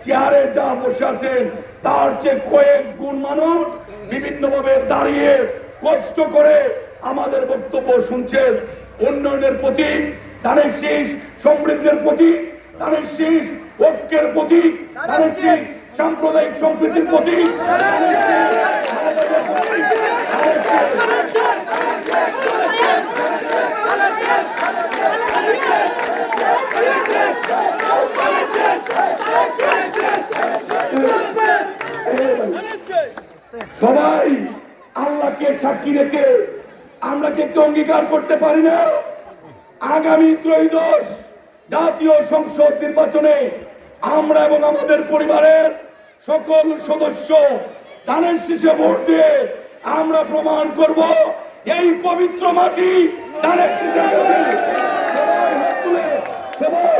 চেয়ারে যা বসে আছেন তার চেয়ে কয়েক গুণ মানুষ বিভিন্নভাবে দাঁড়িয়ে কষ্ট করে আমাদের বক্তব্য শুনছেন উন্নয়নের প্রতীক ধানের শীষ সমৃদ্ধির প্রতীক ধানের শীষ ঐক্যের প্রতীক ধানের শীষ সাম্প্রদায়িক সম্প্রীতির প্রতীক মানবতার প্রতীক, ধানের শীষ সবাই, আল্লাহকে সাক্ষী রেখে আমরা কি অঙ্গীকার করতে পারি না? আগামী ত্রয়োদশ জাতীয় সংসদ নির্বাচনে আমরা এবং আমাদের পরিবারের সকল সদস্য ধানের শীষে ভোট দিয়ে আমরা প্রমাণ করব, এই পবিত্র মাটি ধানের শীষে তুলে সবাই হাত তুলে ধন্যবাদ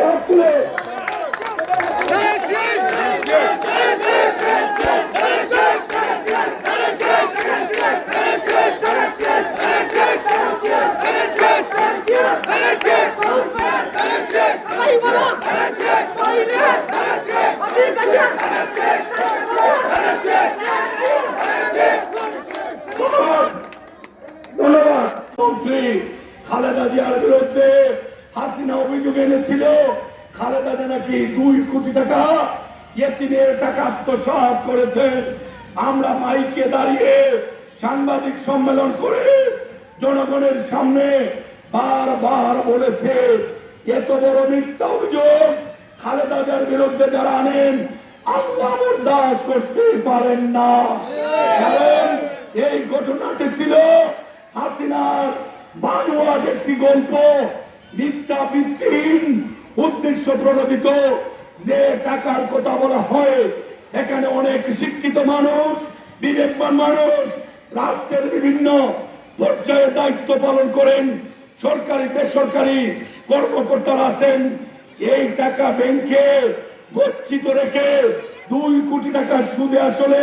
হাসিনা অভিযোগ এনেছিল, খালেদা নাকি দুই কোটি টাকা ইয়েতিমের টাকা আত্মসাৎ করেছেন। আমরা মাইকে দাঁড়িয়ে সাংবাদিক সম্মেলন করে জনগণের সামনে বারবার বলেছে, এত বড় মিথ্যা অভিযোগ খালেদা জিয়ার বিরুদ্ধে যারা আনেন, আল্লাহ বরদাস্ত করতে পারেন না। কারণ এই ঘটনাটি ছিল হাসিনার বানোয়াট একটি গল্প, মিথ্যা ভিত্তিহীন উদ্দেশ্য প্রণোদিত, যে টাকার কথা বলা হয়, এখানে অনেক শিক্ষিত মানুষ, বিবেকবান মানুষ, রাষ্ট্রের বিভিন্ন পর্যায়ে দায়িত্ব পালন করেন। সরকারি, বেসরকারি কর্মকর্তারা আছেন। এই টাকা ব্যাংকে গচ্ছিত রেখে দুই কোটি টাকার সুদে আসলে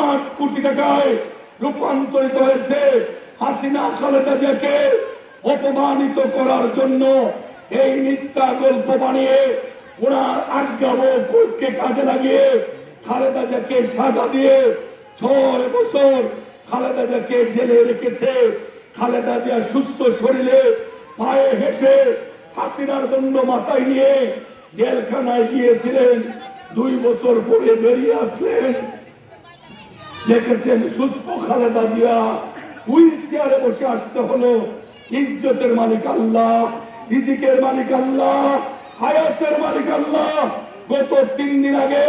আট কোটি টাকায় রূপান্তরিত হয়েছে হাসিনা, খালেদা জিয়াকে অপমানিত করার জন্য। এই মিথ্যা গল্প বানিয়ে ওনার আজ্ঞাবহকে কাজে লাগিয়ে খালেদা জিয়াকে সাজা দিয়ে ছয় বছর খালেদা জিয়াকে জেলে রেখেছে। খালেদা জিয়া সুস্থ শরীরে পায়ে হেঁটে হাসিনার দণ্ড মাথায় নিয়ে জেলখানায় গিয়েছিলেন। দুই বছর পরে বেরিয়ে আসলেন। দেখেছেন সুস্থ খালেদা জিয়া হুইল চেয়ারে বসে আসতে হলো। ইজ্জতের মালিক আল্লাহ, রিজিকের মালিক আল্লাহ, হায়াতের মালিক আল্লাহ। গত তিন দিন আগে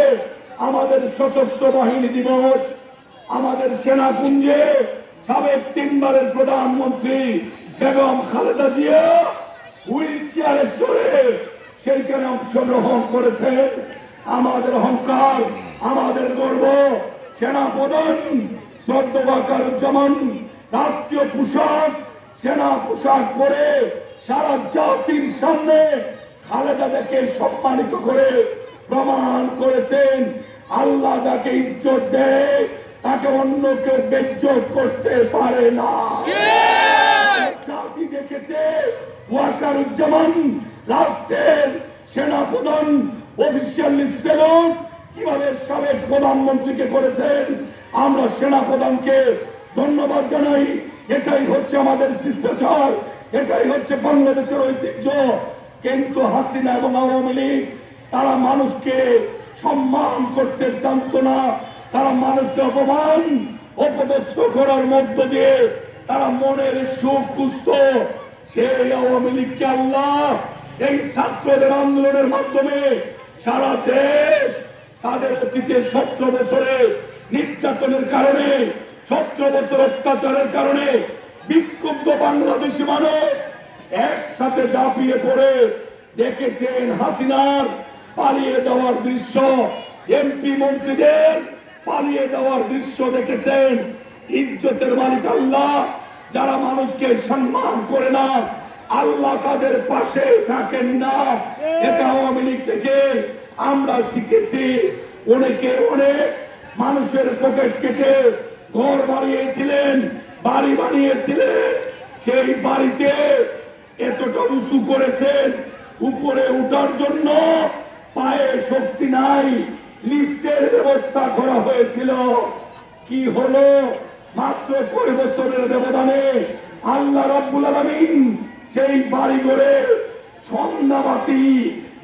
আমাদের সশস্ত্র বাহিনী দিবস, আমাদের সেনাপুঞ্জে সাবেক তিনবারের প্রধানমন্ত্রী বেগম খালেদা জিয়া হুইল চেয়ারে চড়ে সেইখানে অংশগ্রহণ করেছেন আমাদের অহংকার, আমাদের গর্ব সেনা প্রধান শ্রদ্ধাকারুজ্জামান রাষ্ট্রীয় পোশাক, সেনা পোশাক পরে সারা জাতির সামনে খালেদা যাকে সম্মানিত করে প্রমাণ করেছেন, আল্লাহ যাকে ইজ্জত দেয় তাকে অন্য কেউ বেজ্জত করতে পারে না। জাতি দেখেছে ওয়াকারুজ্জামান রাষ্ট্রের সেনাপ্রধান অফিসিয়াল সেলুট কীভাবে সাবেক প্রধানমন্ত্রীকে করেছেন। আমরা সেনাপ্রধানকে ধন্যবাদ জানাই। এটাই হচ্ছে আমাদের শিষ্টাচার এটাই হচ্ছে বাংলাদেশের ঐতিহ্য। কিন্তু হাসিনা এবং আওয়ামী লীগ তারা মানুষকে সম্মান করতে জানতো না। তারা মানুষকে অপমান অপদস্থ করার মধ্য দিয়ে তারা মনের সুখ খুঁজত সেই আওয়ামী লীগকে আল্লাহ এই ছাত্রদের আন্দোলনের মাধ্যমে সারা দেশ তাদের অতীতে সতেরো বছরে নির্যাতনের কারণে, সতেরো বছর অত্যাচারের কারণে বিক্ষুব্ধ বাংলাদেশি মানুষ একসাথে ঝাঁপিয়ে পড়ে। দেখেছেন হাসিনার পালিয়ে যাওয়ার দৃশ্য। এমপি মন্ত্রীদের পালিয়ে যাওয়ার দৃশ্য দেখেছেন। ইজ্জতের মালিক আল্লাহ, যারা মানুষকে সম্মান করে না, আল্লাহ তাদের পাশে থাকেন না। এটা আওয়ামী লীগ থেকে আমরা শিখেছি। অনেকে অনেক মানুষের পকেট কেটে ঘর বানিয়েছিলেন, বাড়ি বানিয়েছিলেন, সেই বাড়িতে এতটা উঁচু করেছেন, উপরে উঠার জন্য পায়ে শক্তি নাই লিফটের ব্যবস্থা করা হয়েছিল। কি হলো? মাত্র কয় বছরের ব্যবধানে আল্লাহ রাব্বুল আলামিন সেই বাড়ি করে সন্ধ্যাবাতি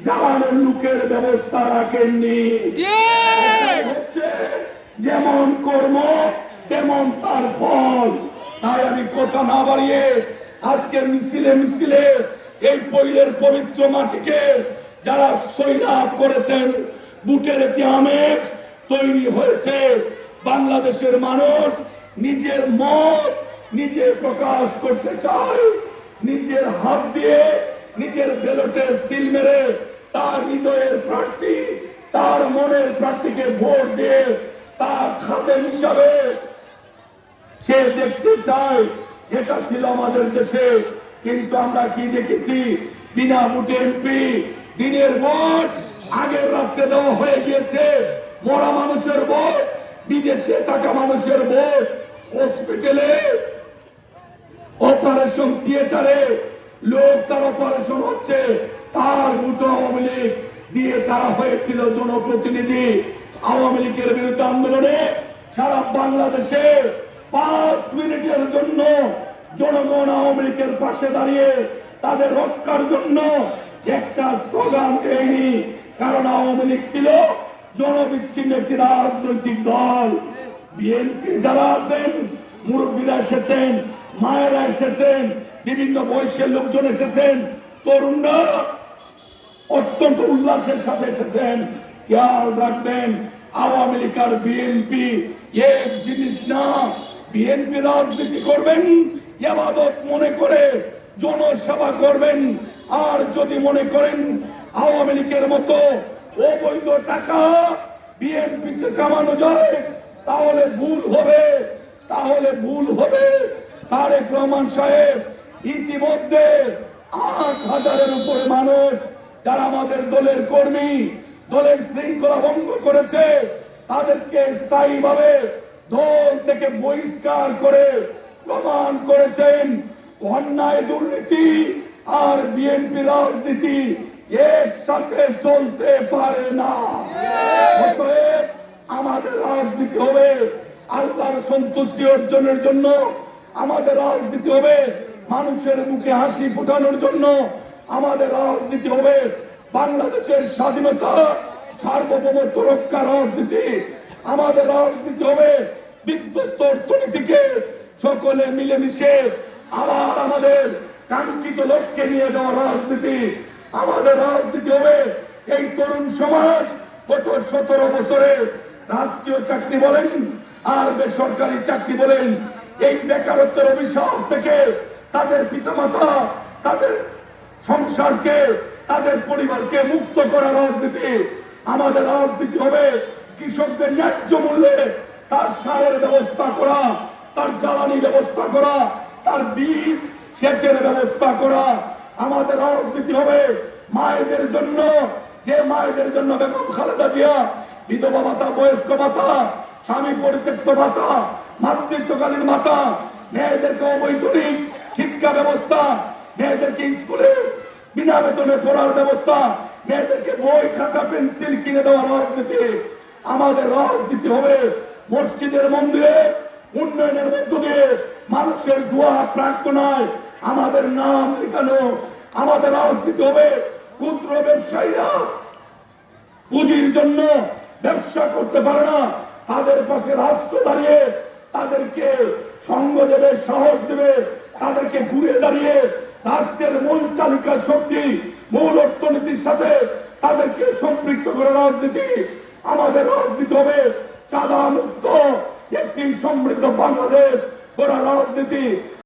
জ্বালানোর লোকের ব্যবস্থা রাখেননি। হচ্ছে যেমন কর্ম তেমন তার ফল। তাই আমি কথা না বাড়িয়ে আজকের মিছিলে মিছিলে এই পৈলের পবিত্র মাটিকে যারা সৈনাপ করেছেন বুটের একটি আমেজ তৈরি হয়েছে। বাংলাদেশের মানুষ নিজের মত নিজে প্রকাশ করতে চায়। নিজের হাত দিয়ে নিজের ব্যালটে সিল মেরে তার হৃদয়ের প্রার্থী, তার মনের প্রার্থীকে ভোট দিয়ে তার খাদেম হিসাবে সে দেখতে চায়, এটা ছিল আমাদের দেশে। কিন্তু আমরা কি দেখেছি? বিনা ভোটে এমপি দিনের ভোট আগের রাত্রে দেওয়া হয়ে গিয়েছে। মরা মানুষের ভোট বিদেশে থাকা মানুষের ভোট হসপিটালে অপারেশন থিয়েটারে লোক তার অপারেশন হচ্ছে। তার মুঠো আওয়ামী লীগ দিয়ে তারা হয়েছিল জনপ্রতিনিধি। আওয়ামী লীগের বিরুদ্ধে আন্দোলনে সারা বাংলাদেশে পাঁচ মিনিটের জন্য জনগণ আওয়ামী লীগের পাশে দাঁড়িয়ে তাদের রক্ষার জন্য একটা স্লোগান দেয়নি কারণ আওয়ামী লীগ ছিল জনবিচ্ছিন্ন একটি রাজনৈতিক দল। বিএনপি যারা আছেন, মুরব্বীরা এসেছেন, মায়েরা এসেছেন, বিভিন্ন বয়সের লোকজন এসেছেন, তরুণরা অত্যন্ত উল্লাসের সাথে এসেছেন। খেয়াল রাখবেন, আওয়ামী লীগ আর বিএনপি এক জিনিস না বিএনপি রাজনীতি করবেন, এবাদত মনে করে জনসেবা করবেন, আর যদি মনে করেন আওয়ামী লীগের মতো অবৈধ টাকা বিএনপিতে কামানো যায়, তাহলে ভুল হবে, তাহলে ভুল হবে। তারেক রহমান সাহেব ইতিমধ্যে আট হাজারের উপরে মানুষ যারা আমাদের দলের কর্মী, দলের শৃঙ্খলা ভঙ্গ করেছে, তাদেরকে স্থায়ীভাবে দল থেকে বহিষ্কার করে প্রমাণ করেছেন অন্যায় দুর্নীতি আর বিএনপি রাজনীতি। একসাথে চলতে পারে না। অতএব আমাদের রাজনীতি হবে আল্লাহর সন্তুষ্টি অর্জনের জন্য। আমাদের রাজনীতি হবে মানুষের মুখে হাসি ফোটানোর জন্য। আমাদের রাজনীতি হবে বাংলাদেশের স্বাধীনতা, সার্বভৌমত্ব রক্ষা রাজনীতি। আমাদের রাজনীতি হবে বিধ্বস্ত অর্থনীতিকে সকলে মিলেমিশে আবার আমাদের কাঙ্ক্ষিত লক্ষ্যে নিয়ে যাওয়া রাজনীতি। আমাদের রাজনীতি হবে এই তরুণ সমাজ গত সতেরো বছরে রাষ্ট্রীয় চাকরি বলেন আর বেসরকারি চাকরি বলেন, এই বেকারত্বের অভিশাপ থেকে তাদের পিতামাতা, তাদের সংসারকে, তাদের পরিবারকে মুক্ত করা রাজনীতি আমাদের রাজনীতি হবে। কৃষকদের ন্যায্য মূল্যে তার সারের ব্যবস্থা করা, তার জ্বালানি ব্যবস্থা করা, তার বীজ সেচের ব্যবস্থা করা আমাদের রাজনীতি হবে। মায়েদের জন্য, যে মায়েদের জন্য বেগম খালেদা জিয়া, বিধবা ভাতা, বয়স্ক ভাতা, স্বামী পরিত্যক্ত ভাতা, মাতৃত্বকালীন ভাতা, মেয়েদেরকে অবৈতনিক শিক্ষা ব্যবস্থা, মেয়েদেরকে স্কুলে বিনা বেতনে পড়ার ব্যবস্থা, মেয়েদেরকে বই, খাতা, পেন্সিল কিনে দেওয়া রাজনীতি। আমাদের রাজনীতি হবে মসজিদের মন্দিরে, উন্নয়নের মধ্য দিয়ে। মানুষের দোয়া প্রার্থনায় আমাদের নাম লেখানো, আমাদের রাজনীতি হবে ক্ষুদ্র ব্যবসায়ীরা। পুঁজির জন্য ব্যবসা করতে পারে না, তাদের পাশে রাষ্ট্র দাঁড়িয়ে তাদেরকে সঙ্গ দেবে, সাহস দেবে, তাদেরকে ঘুরে দাঁড়িয়ে রাষ্ট্রের মূল চালিকা শক্তি, মূল অর্থনীতির সাথে তাদেরকে সম্পৃক্ত করে রাজনীতি। আমাদের রাজনীতি হবে চাঁদা মুক্ত, একটি সমৃদ্ধ বাংলাদেশ ওরা রাজনীতি